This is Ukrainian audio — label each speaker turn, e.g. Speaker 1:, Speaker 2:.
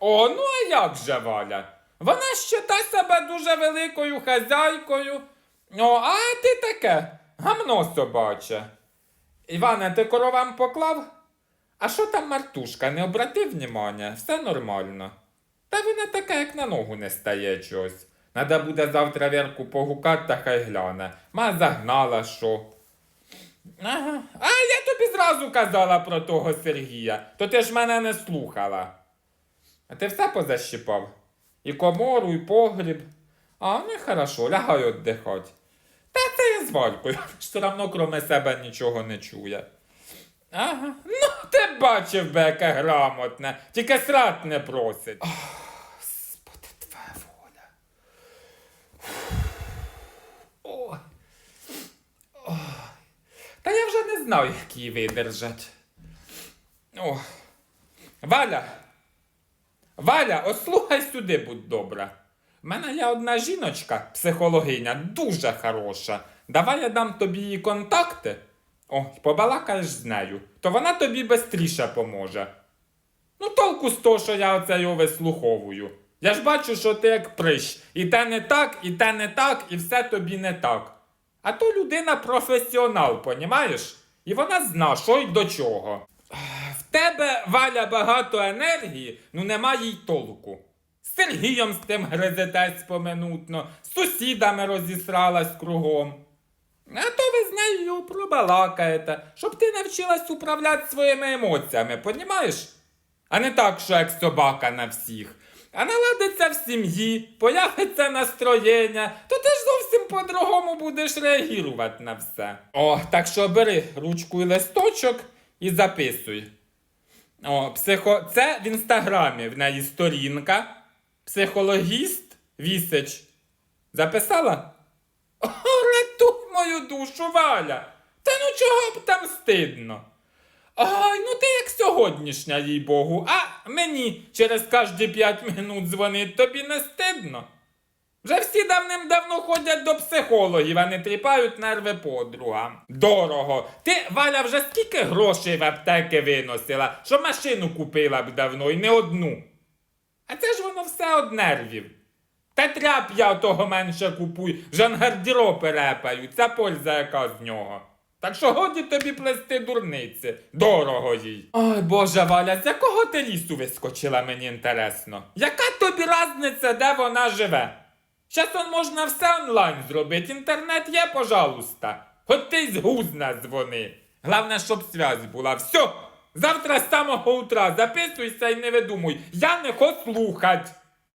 Speaker 1: О, ну а як же Валя? Вона щита себе дуже великою хазяйкою. О, а ти таке, гамно собаче. Іване, ти коровам поклав? А що там Мартушка, не обратив внимання? Все нормально. Та вона така, як на ногу не стає чогось. Надо буде завтра Вірку погукати та хай гляне. Ма загнала що. Ага. А я тобі зразу казала про того Сергія, то ти ж мене не слухала. А ти все позащипав? І комору, і погріб. А, ну і хорошо, лягай віддихать. Та це я з Валькою, все одно кроме себе нічого не чує. Ага, ну ти бачив би, яке грамотне, тільки срат не просить. Господи, твоя воля. Ой. Ой. Та я вже не знав, як її видержать. О. Валя. Валя, от слухай сюди, будь добра. У мене є одна жіночка, психологиня, дуже хороша. Давай я дам тобі її контакти. О, побалакаєш з нею, то вона тобі бистріше поможе. Ну, толку з того, що я оце його вислуховую. Я ж бачу, що ти як прищ. І те не так, і те не так, і все тобі не так. А то людина професіонал, понімаєш? І вона зна, що й до чого. Тебе, Валя, багато енергії, ну немає й толку. З Сергієм з тим гризетець поминутно, з сусідами розісралась кругом. А то ви з нею пробалакаєте, щоб ти навчилась управляти своїми емоціями, понімаєш? А не так, що як собака на всіх. А наладиться в сім'ї, появиться настроєння, то ти ж зовсім по-другому будеш реагувати на все. О, так що бери ручку і листочок і записуй. О, психо... Це в інстаграмі в неї сторінка. Психологіст Вісич. Записала? О, рятуй мою душу, Валя! Та ну чого б там стидно? Ай, ну ти як сьогоднішня, їй Богу, а мені через кожні п'ять минут дзвонить, тобі не стидно? Вже всі давним-давно ходять до психологів, а не тріпають нерви подругам. Дорого. Ти, Валя, вже скільки грошей в аптеки виносила, що машину купила б давно і не одну. А це ж воно все од нервів. Та тряп я того менше купуй, гардероб перепаю, це польза яка з нього. Так що годі тобі плести дурниці, дорого їй. Ой, Боже Валя, з якого ти лісу вискочила, мені інтересно. Яка тобі разниця, де вона живе? Щас он можна все онлайн зробити, інтернет є, пожалуйста. Хоч ти з гузна дзвони. Главне, щоб связь була. Все, завтра з самого утра записуйся і не видумуй. Я не хочу слухать.